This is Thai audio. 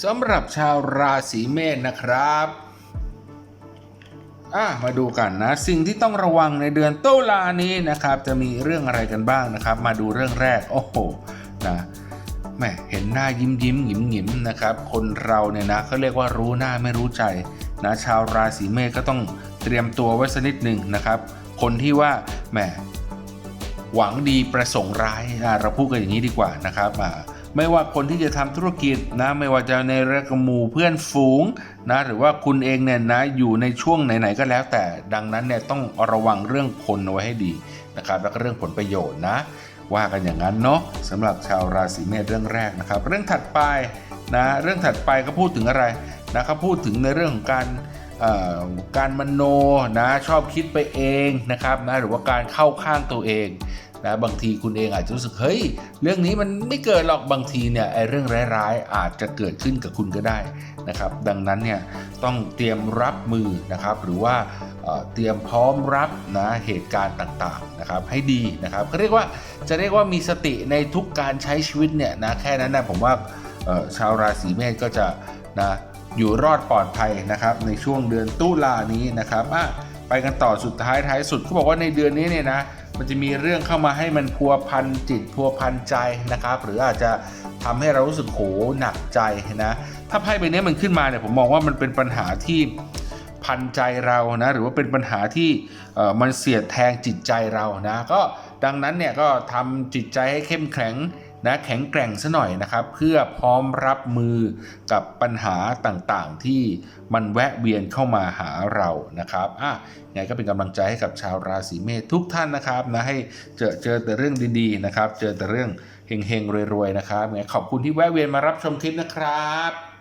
สำหรับชาวราศีเมษนะครับอะมาดูกันนะ สิ่งที่ต้องระวังในเดือนตุลานี้นะครับ จะมีเรื่องอะไรกันบ้างนะครับ มาดูเรื่องแรกโอ้โหนะแหมเห็นหน้ายิ้มยิ้มหงิมหงิมนะครับ คนเราเนี่ยนะเขาเรียกว่ารู้หน้าไม่รู้ใจนะชาวราศีเมษก็ต้องเตรียมตัวไว้สักนิดหนึ่งนะครับ คนที่ว่าแหมหวังดีประสงค์ร้ายอะเราพูดกันอย่างนี้ดีกว่านะครับอ่า ไม่ว่าคนที่จะทำธุรกิจนะไม่ว่าจะในระกมูเพื่อนฝูงนะหรือว่าคุณเองเนี่ยนะอยู่ในช่วงไหนๆก็แล้ว แต่ดังนั้นเนี่ยต้องระวังเรื่องคนเอาไว้ให้ดีนะครับแล้วก็เรื่องผลประโยชน์นะ ว่ากันอย่างนั้นเนาะสำหรับชาวราศีเมษเรื่องแรกนะครับ เรื่องถัดไปนะเรื่องถัดไปก็พูดถึงอะไรนะเขาพูดถึงในเรื่องของการอ่อการมโนนะชอบคิดไปเองนะครับนะหรือว่าการเข้าข้างตัวเอง นะบางทีคุณเองอาจจะรู้สึกเฮ้ยเรื่องนี้มันไม่เกิดหรอกบางทีเนี่ยไอ้เรื่องร้ายๆอาจจะเกิดขึ้นกับคุณก็ได้นะครับ ดังนั้นเนี่ยต้องเตรียมรับมือนะครับ หรือว่าเตรียมพร้อมรับนะเหตุการณ์ต่างๆนะครับให้ดีนะครับเขาเรียกว่าจะเรียกว่ามีสติในทุกการใช้ชีวิตเนี่ยนะแค่นั้นนะผมว่าชาวราศีเมษก็จะนะอยู่รอดปลอดภัยนะครับในช่วงเดือนตุลานี้นะครับไปกันต่อสุดท้ายท้ายสุดเขาบอกว่าในเดือนนี้เนี่ยนะ มันจะมีเรื่องเข้ามาให้มันพัวพันจิตพัวพันใจนะครับ หรืออาจจะทำให้เรารู้สึกโหหนักใจนะถ้าไพ่ใบนี้มันขึ้นมาเนี่ยผมมองว่ามันเป็นปัญหาที่พันใจเรานะหรือว่าเป็นปัญหาที่มันเสียดแทงจิตใจเรานะก็ ดังนั้นเนี่ยก็ทำจิตใจให้เข้มแข็งนะแข็งแกร่งซะหน่อยนะครับ เพื่อพร้อมรับมือกับปัญหาต่างๆ ที่มันแวะเวียนเข้ามาหาเรานะครับอะไงก็เป็นกำลังใจให้กับชาวราศีเมษทุกท่านนะครับนะให้เจอเจอแต่เรื่องดีๆนะครับ เจอแต่เรื่องเฮงๆรวยๆนะครับไงขอบคุณที่แวะเวียนมารับชมคลิปนะครับ